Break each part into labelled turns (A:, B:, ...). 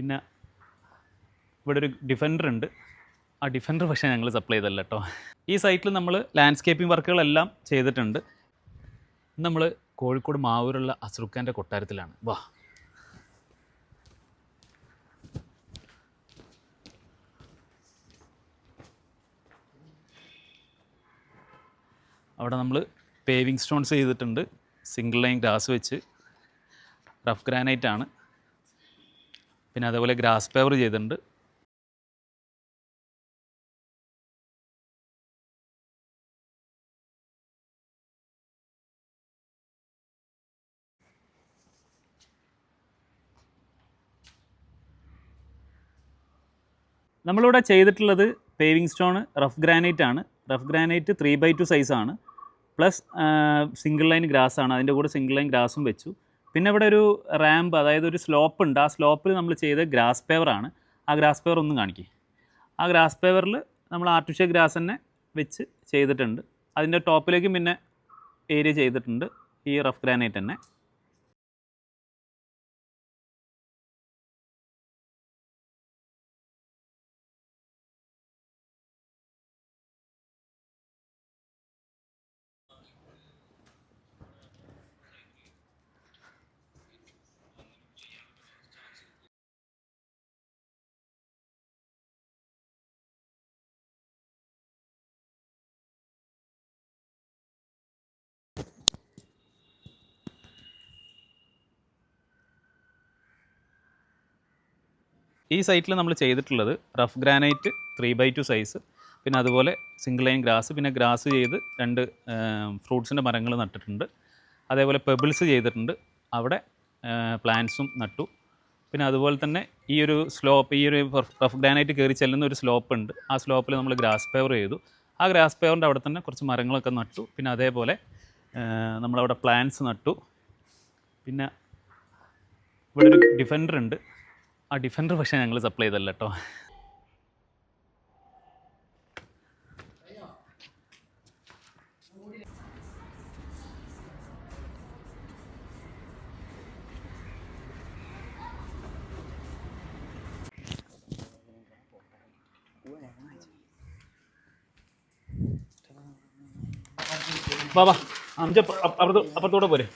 A: പിന്നെ ഇവിടെ ഒരു ഡിഫൻഡർ ഉണ്ട്. ആ ഡിഫൻഡർ പക്ഷേ ഞങ്ങൾ സപ്ലൈ ചെയ്തല്ല കേട്ടോ ഈ സൈറ്റിൽ നമ്മൾ ലാൻഡ്സ്കേപ്പിംഗ് വർക്കുകളെല്ലാം ചെയ്തിട്ടുണ്ട്. നമ്മൾ കോഴിക്കോട് മാവൂരുള്ള അസ്രുഖാന്റെ കൊട്ടാരത്തിലാണ്. വാ. അവിടെ നമ്മൾ പേവിങ് സ്റ്റോൺസ് ചെയ്തിട്ടുണ്ട്. സിംഗിൾ ലൈൻ ഗ്ലാസ് വെച്ച്. റഫ് ഗ്രാനൈറ്റ് ആണ്. പിന്നെ അതേപോലെ ഗ്രാസ് പേവർ ചെയ്തിട്ടുണ്ട്. നമ്മളിവിടെ ചെയ്തിട്ടുള്ളത് പേവിങ് സ്റ്റോൺ റഫ് ഗ്രാനൈറ്റ് ആണ്. Rough granite three by two സൈസാണ് പ്ലസ് സിംഗിൾ ലൈൻ ഗ്രാസ് ആണ് അതിന്റെ കൂടെ സിംഗിൾ ലൈൻ ഗ്രാസും വെച്ചു. പിന്നെ ഇവിടെ ഒരു റാമ്പ് അതായത് ഒരു സ്ലോപ്പ് ഉണ്ട്. ആ സ്ലോപ്പിൽ നമ്മൾ ചെയ്ത ഗ്രാസ് പേവറാണ് ആ ഗ്രാസ് പേവർ ഒന്ന് കാണിക്കും. ആ ഗ്രാസ് പേവറിൽ നമ്മൾ ആർട്ടിഫിഷ്യൽ ഗ്രാസ് തന്നെ വെച്ച് ചെയ്തിട്ടുണ്ട്. അതിന്റെ ടോപ്പിലേക്കും പിന്നെ ഏരിയ ചെയ്തിട്ടുണ്ട്. ഈ റഫ് ഗ്രാനൈറ്റ് തന്നെ ഈ സൈറ്റിൽ നമ്മൾ ചെയ്തിട്ടുള്ളത് rough granite three by two size പിന്നെ അതുപോലെ സിംഗിൾ ലൈൻ ഗ്രാസ് പിന്നെ ഗ്രാസ് ചെയ്ത് രണ്ട് ഫ്രൂട്ട്സിന്റെ മരങ്ങൾ നട്ടിട്ടുണ്ട്. അതേപോലെ പെബിൾസ് ചെയ്തിട്ടുണ്ട്. അവിടെ പ്ലാന്റ്സും നട്ടു. പിന്നെ അതുപോലെ തന്നെ ഈ ഒരു സ്ലോപ്പ് ഈ ഒരു റഫ് ഗ്രാനൈറ്റ് കയറി ചെല്ലുന്ന ഒരു സ്ലോപ്പ് ഉണ്ട്. ആ സ്ലോപ്പിൽ നമ്മൾ ഗ്രാസ് പേവർ ചെയ്തു. ആ ഗ്രാസ് പേവറിന്റെ അവിടെ തന്നെ കുറച്ച് മരങ്ങളൊക്കെ നട്ടു. പിന്നെ അതേപോലെ നമ്മളവിടെ പ്ലാന്റ്സ് നട്ടു. പിന്നെ ഇവിടെ ഒരു ഡിഫൻഡർ ഉണ്ട്. ആ ഡിഫൻഡർ പക്ഷേ ഞങ്ങൾ സപ്ലൈ ചെയ്തല്ല കേട്ടോ ബാബാ അഞ്ച് അപ്പുറത്ത് അപ്പുറത്തൂടെ പോരെ.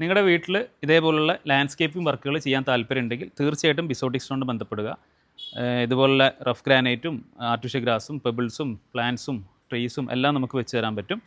A: നിങ്ങളുടെ വീട്ടിൽ ഇതേപോലുള്ള ലാൻഡ്സ്കേപ്പിംഗ് വർക്കുകൾ ചെയ്യാൻ താല്പര്യമുണ്ടെങ്കിൽ തീർച്ചയായിട്ടും ബിസോട്ടിക്സിനോട് ബന്ധപ്പെടുക. ഇതുപോലുള്ള റഫ് ഗ്രാനൈറ്റും ആർട്ടിഫിഷ്യൽ ഗ്രാസും പെബിൾസും പ്ലാന്റ്സും ട്രീസും എല്ലാം നമുക്ക് വെച്ച് തരാൻ പറ്റും.